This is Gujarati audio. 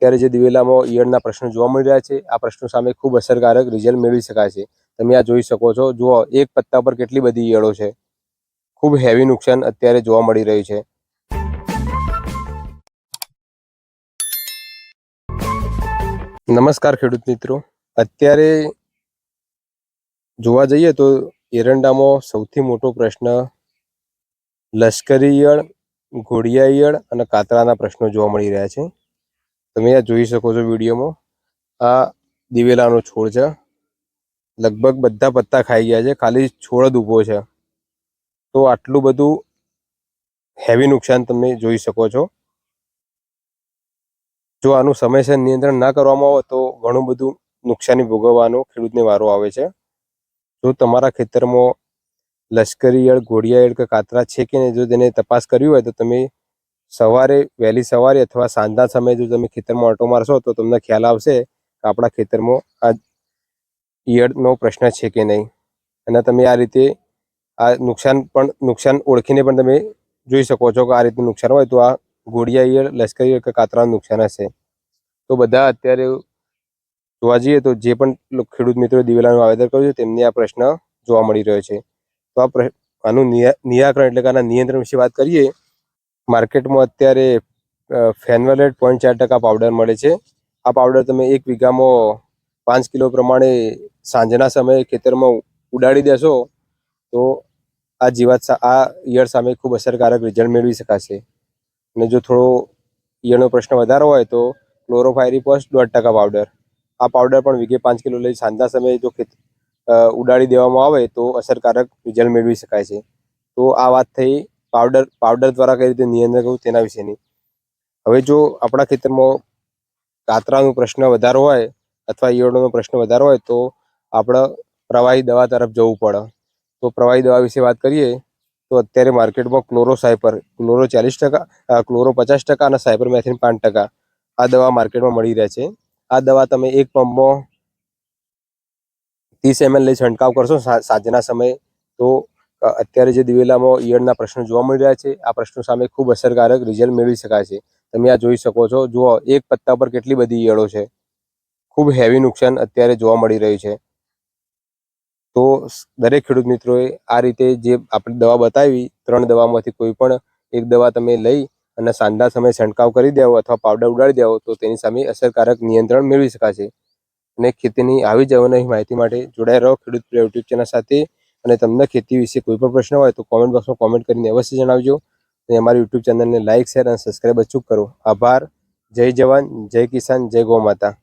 અત્યારે જે દિવેલામાં ઈયળના પ્રશ્નો જોવા મળી રહ્યા છે, આ પ્રશ્નો સામે ખૂબ અસરકારક રિઝલ્ટ મેળવી શકાય છે. તમે આ જોઈ શકો છો. જુઓ, એક પત્તા પર કેટલી બધી ઈયળો છે. ખૂબ હેવી નુકસાન અત્યારે જોવા મળી રહ્યું છે. નમસ્કાર ખેડૂત મિત્રો. અત્યારે જોવા જઈએ તો એરંડામાં સૌથી મોટો પ્રશ્ન લશ્કરી ઈયળ, ઘોડિયા ઈયળ અને કાતરાના પ્રશ્નો જોવા મળી રહ્યા છે. તમે આ જોઈ શકો છો વિડીયોમાં. આ દિવેલાનો છોડ છે. લગભગ બધા પત્તા ખાઈ ગયા છે. ખાલી છોડ જ ઊભો છે. તો આટલું બધું હેવી નુકસાન તમે જોઈ શકો છો. જો આનું સમયસર નિયંત્રણ ના કરવામાં આવે તો ઘણું બધું નુકસાની ભોગવવાનો ખેડૂતને વારો આવે છે. જો તમારા ખેતરમાં લશ્કરી ઈયળ ઘોડિયા ઈયળ કે કાતરા છે કે નહીં, જો તેને તપાસ કરવી હોય તો તમે સવારે, વહેલી સવારે અથવા સાંજના સમયે જો તમે ખેતરમાં ઓટો મારશો તો તમને ખ્યાલ આવશે કે આપણા ખેતરમાં આ ઈયળનો પ્રશ્ન છે કે નહીં. અને તમે આ રીતે આ નુકસાન પણ, નુકસાન ઓળખીને પણ તમે જોઈ શકો છો કે આ રીતનું નુકસાન હોય તો આ ગોળિયા ઈયળ, લશ્કરી ઈયળ કે કાતરાનું નુકસાન હશે. તો બધા અત્યારે જોવા જઈએ તો જે પણ ખેડૂત મિત્રો દિવેલાનું વાવેતર કર્યું છે તેમને આ પ્રશ્ન જોવા મળી રહ્યો છે. તો આ પ્રશ્ન આનું નિરા- નિરાકરણ એટલે કે આના નિયંત્રણ વિશે વાત કરીએ માર્કેટમાં અત્યારે ફેનવેલેટ પોઈન્ટ ચાર ટકા પાવડર મળે છે. આ પાવડર તમે એક વીઘામાં પાંચ કિલો પ્રમાણે સાંજના સમયે ખેતરમાં ઉડાડી દેશો, તો આ જીવાત આ ઈયળ સામે ખૂબ અસરકારક રિઝલ્ટ મેળવી શકાશે. અને જો થોડો ઈયળનો પ્રશ્ન વધારો હોય તો ક્લોરોફાયરીપોસ દોઢ ટકા પાવડર. આ પાવડર પણ વીઘે પાંચ કિલો લઈ સાંજના સમયે જો ખેત ઉડાડી દેવામાં આવે તો અસરકારક રિઝલ્ટ મેળવી શકાય છે. તો આ વાત થઈ. પાવડર પાવડર દ્વારા કઈ રીતે નિયંત્રણ કરવું તેના વિશેની. હવે જો આપણા ખેતરમાં કાતરાનો પ્રશ્ન વધારો હોય અથવા ઈયળનો પ્રશ્ન વધારો હોય તો આપણે પ્રવાહી દવા તરફ જવું પડે. તો પ્રવાહી દવા વિશે વાત કરીએ તો અત્યારે માર્કેટમાં ક્લોરો સાયપર, ક્લોરો ચાલીસ ટકા ક્લોરો પચાસ ટકા અને સાયપર મેથિન પાંચ ટકા આ દવા માર્કેટમાં મળી રહે છે. આ દવા તમે એક પંપમાં ત્રીસ એમએલ લઈ છંટકાવ કરશો સાંજના સમયે તો અત્યારે જે દિવેલામાં ઈયળના પ્રશ્નો જોવા મળી રહ્યા છે, આ પ્રશ્નો સામે ખૂબ અસરકારક રિઝલ્ટ મેળવી શકાય છે. તમે આ જોઈ શકો છો, જુઓ, એક પત્તા પર કેટલી બધી ઈયળો છે. ખૂબ હેવી નુકસાન અત્યારે જોવા મળી રહ્યું છે. તો દરેક ખેડૂત મિત્રોએ આ રીતે જે આપણે દવા બતાવી, ત્રણ દવામાંથી કોઈ પણ એક દવા તમે લઈ અને સાંજના સમયે છંટકાવ કરી દેવો અથવા પાવડર ઉડાડી દેવો, તો તેની સામે અસરકારક નિયંત્રણ મેળવી શકાશે. અને ખેતીની આવી જ અવનવી માહિતી માટે જોડાઈ રહો ખેડૂત યુટ્યુબ ચેનલ સાથે. અને તમને ખેતી વિશે કોઈ પણ પ્રશ્ન હોય તો કોમેન્ટ બોક્સમાં કોમેન્ટ કરીને અવશ્ય જણાવજો. અને અમારી યુટ્યુબ ચેનલને લાઇક શેર અને સબસ્ક્રાઈબ અચૂક કરો. આભાર. જય જવાન, જય કિસાન, જય ગૌ માતા.